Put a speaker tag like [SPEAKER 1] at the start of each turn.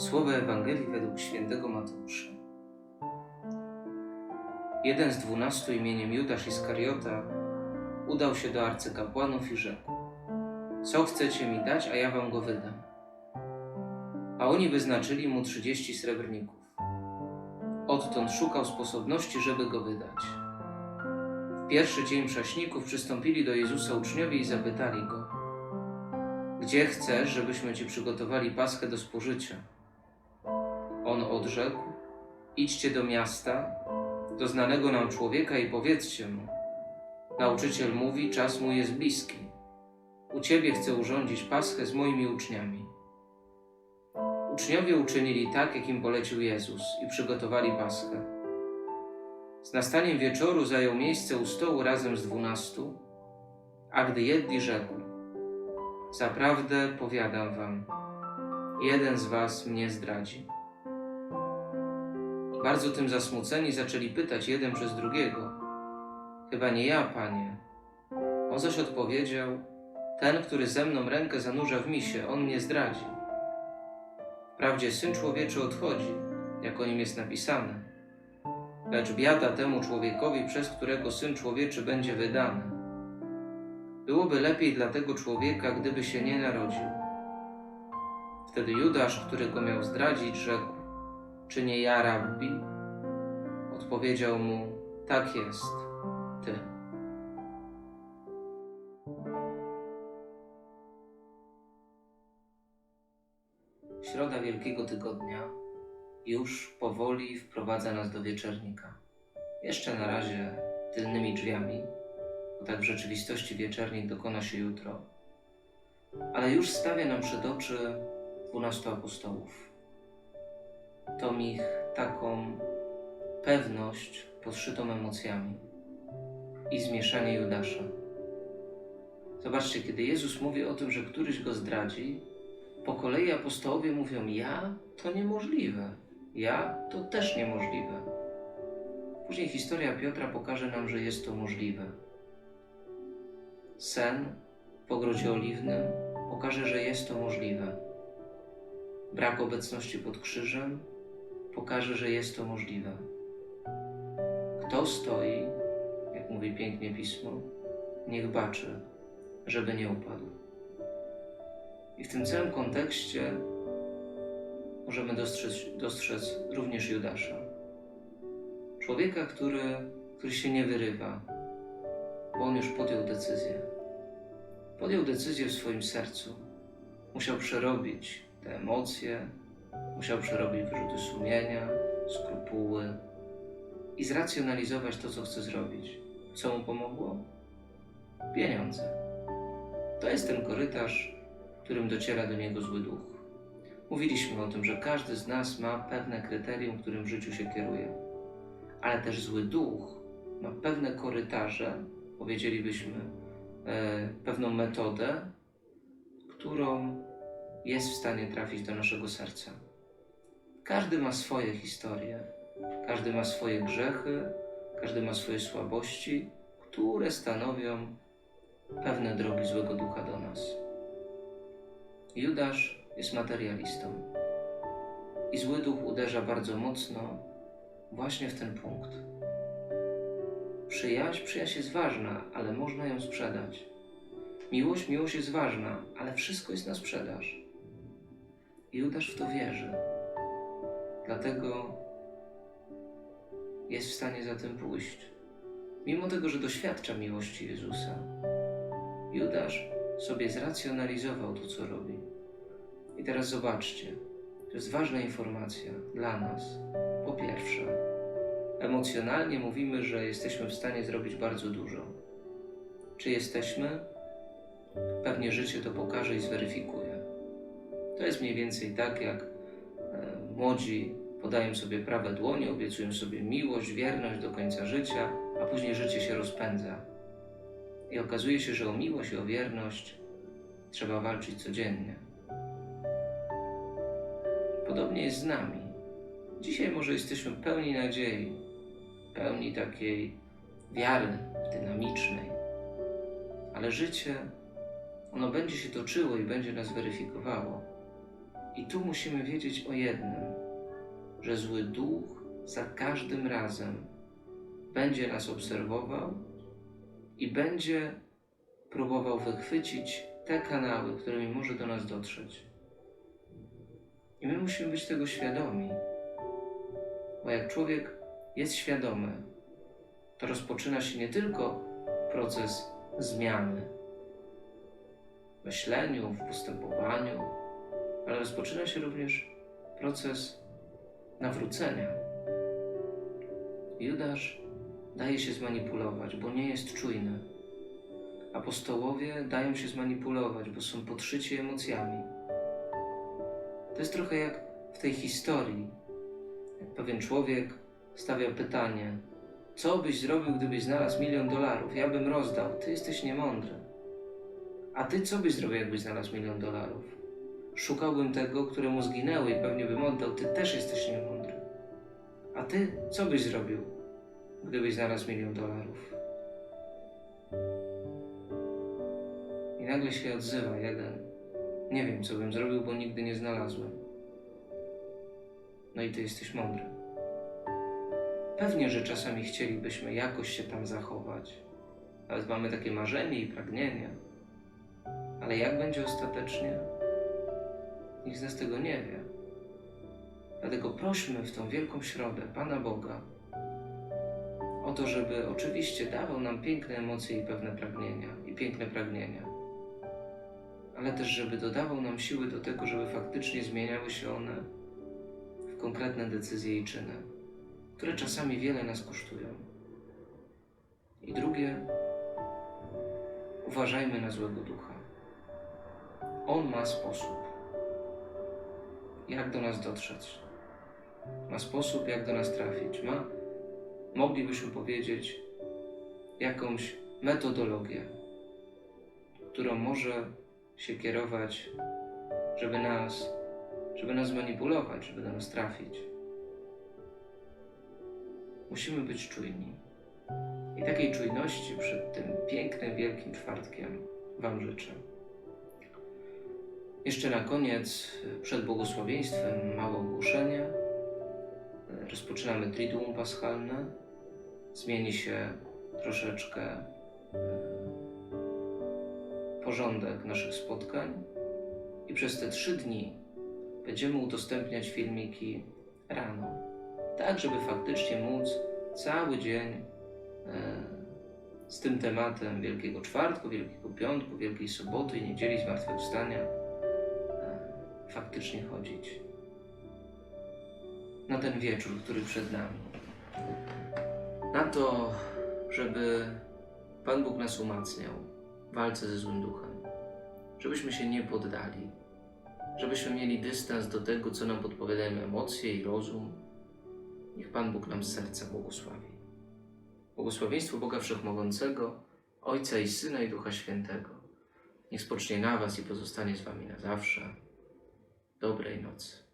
[SPEAKER 1] Słowa Ewangelii według świętego Mateusza. Jeden z dwunastu imieniem Judasz Iskariota udał się do arcykapłanów i rzekł: Co chcecie mi dać, a ja wam go wydam? A oni wyznaczyli mu trzydzieści srebrników. Odtąd szukał sposobności, żeby go wydać. W pierwszy dzień prześników przystąpili do Jezusa uczniowie i zapytali go: Gdzie chcesz, żebyśmy ci przygotowali paskę do spożycia? On odrzekł: Idźcie do miasta, do znanego nam człowieka i powiedzcie mu: Nauczyciel mówi, czas mu jest bliski. U ciebie chcę urządzić paschę z moimi uczniami. Uczniowie uczynili tak, jak im polecił Jezus i przygotowali paschę. Z nastaniem wieczoru zajął miejsce u stołu razem z dwunastu, a gdy jedli, rzekł: Zaprawdę powiadam wam, jeden z was mnie zdradzi. Bardzo tym zasmuceni zaczęli pytać jeden przez drugiego: Chyba nie ja, panie. On zaś odpowiedział: Ten, który ze mną rękę zanurza w misie, on mnie zdradzi. Wprawdzie syn człowieczy odchodzi, jak o nim jest napisane. Lecz biada temu człowiekowi, przez którego syn człowieczy będzie wydany. Byłoby lepiej dla tego człowieka, gdyby się nie narodził. Wtedy Judasz, który go miał zdradzić, rzekł: Czy nie ja, rabbi? Odpowiedział mu: Tak jest, ty. Środa Wielkiego Tygodnia już powoli wprowadza nas do wieczernika. Jeszcze na razie tylnymi drzwiami, bo tak w rzeczywistości wieczernik dokona się jutro, ale już stawia nam przed oczy dwunastu apostołów. To ich taką pewność podszytą emocjami i zmieszanie Judasza. Zobaczcie, kiedy Jezus mówi o tym, że któryś go zdradzi, po kolei apostołowie mówią: Ja to niemożliwe, ja to też niemożliwe. Później historia Piotra pokaże nam, że jest to możliwe. Sen w ogrodzie oliwnym pokaże, że jest to możliwe. Brak obecności pod krzyżem pokaże, że jest to możliwe. Kto stoi, jak mówi pięknie pismo, niech baczy, żeby nie upadł. I w tym całym kontekście możemy dostrzec, dostrzec również Judasza. Człowieka, który, który się nie wyrywa, bo on już podjął decyzję. Podjął decyzję w swoim sercu. Musiał przerobić te emocje, musiał przerobić wyrzuty sumienia, skrupuły i zracjonalizować to, co chce zrobić. Co mu pomogło? Pieniądze. To jest ten korytarz, którym dociera do niego zły duch. Mówiliśmy o tym, że każdy z nas ma pewne kryterium, którym w życiu się kieruje, ale też zły duch ma pewne korytarze, powiedzielibyśmy, e, pewną metodę, którą jest w stanie trafić do naszego serca. Każdy ma swoje historie, każdy ma swoje grzechy, każdy ma swoje słabości, które stanowią pewne drogi złego ducha do nas. Judasz jest materialistą i zły duch uderza bardzo mocno właśnie w ten punkt. Przyjaźń, przyjaźń jest ważna, ale można ją sprzedać. Miłość, miłość jest ważna, ale wszystko jest na sprzedaż. Judasz w to wierzy. Dlatego jest w stanie za tym pójść. Mimo tego, że doświadcza miłości Jezusa, Judasz sobie zracjonalizował to, co robi. I teraz zobaczcie, to jest ważna informacja dla nas. Po pierwsze, emocjonalnie mówimy, że jesteśmy w stanie zrobić bardzo dużo. Czy jesteśmy? Pewnie życie to pokaże i zweryfikuje. To jest mniej więcej tak, jak e, młodzi podają sobie prawe dłonie, obiecują sobie miłość, wierność do końca życia, a później życie się rozpędza. I okazuje się, że o miłość i o wierność trzeba walczyć codziennie. Podobnie jest z nami. Dzisiaj może jesteśmy pełni nadziei, pełni takiej wiary dynamicznej, ale życie, ono będzie się toczyło i będzie nas weryfikowało. I tu musimy wiedzieć o jednym, że zły duch za każdym razem będzie nas obserwował i będzie próbował wychwycić te kanały, którymi może do nas dotrzeć. I my musimy być tego świadomi, bo jak człowiek jest świadomy, to rozpoczyna się nie tylko proces zmiany w myśleniu, w postępowaniu, ale rozpoczyna się również proces nawrócenia. Judasz daje się zmanipulować, bo nie jest czujny. Apostołowie dają się zmanipulować, bo są podszyci emocjami. To jest trochę jak w tej historii. Jak pewien człowiek stawia pytanie: Co byś zrobił, gdybyś znalazł milion dolarów? Ja bym rozdał. Ty jesteś niemądry. A ty co byś zrobił, jakbyś znalazł milion dolarów? Szukałbym tego, któremu zginęły i pewnie bym oddał. Ty też jesteś niemądry. A ty co byś zrobił, gdybyś znalazł milion dolarów? I nagle się odzywa jeden. Nie wiem, co bym zrobił, bo nigdy nie znalazłem. No i ty jesteś mądry. Pewnie, że czasami chcielibyśmy jakoś się tam zachować. Nawet mamy takie marzenie i pragnienie. Ale jak będzie ostatecznie? Nikt z nas tego nie wie. Dlatego prośmy w tą wielką środę Pana Boga o to, żeby oczywiście dawał nam piękne emocje i pewne pragnienia, i piękne pragnienia, ale też, żeby dodawał nam siły do tego, żeby faktycznie zmieniały się one w konkretne decyzje i czyny, które czasami wiele nas kosztują. I drugie, uważajmy na złego ducha. On ma sposób, jak do nas dotrzeć. Ma sposób, jak do nas trafić. Ma, moglibyśmy powiedzieć, jakąś metodologię, którą może się kierować, żeby nas, żeby nas manipulować, żeby do nas trafić. Musimy być czujni. I takiej czujności przed tym pięknym, wielkim czwartkiem Wam życzę. Jeszcze na koniec, przed błogosławieństwem, małe ogłoszenie. Rozpoczynamy Triduum Paschalne. Zmieni się troszeczkę e, porządek naszych spotkań i przez te trzy dni będziemy udostępniać filmiki rano, tak żeby faktycznie móc cały dzień e, z tym tematem Wielkiego Czwartku, Wielkiego Piątku, Wielkiej Soboty i Niedzieli Zmartwychwstania faktycznie chodzić na ten wieczór, który przed nami. Na to, żeby Pan Bóg nas umacniał w walce ze złym duchem, żebyśmy się nie poddali, żebyśmy mieli dystans do tego, co nam podpowiadają emocje i rozum. Niech Pan Bóg nam z serca błogosławi. Błogosławieństwo Boga Wszechmogącego, Ojca i Syna i Ducha Świętego, niech spocznie na Was i pozostanie z Wami na zawsze. Dobrej nocy.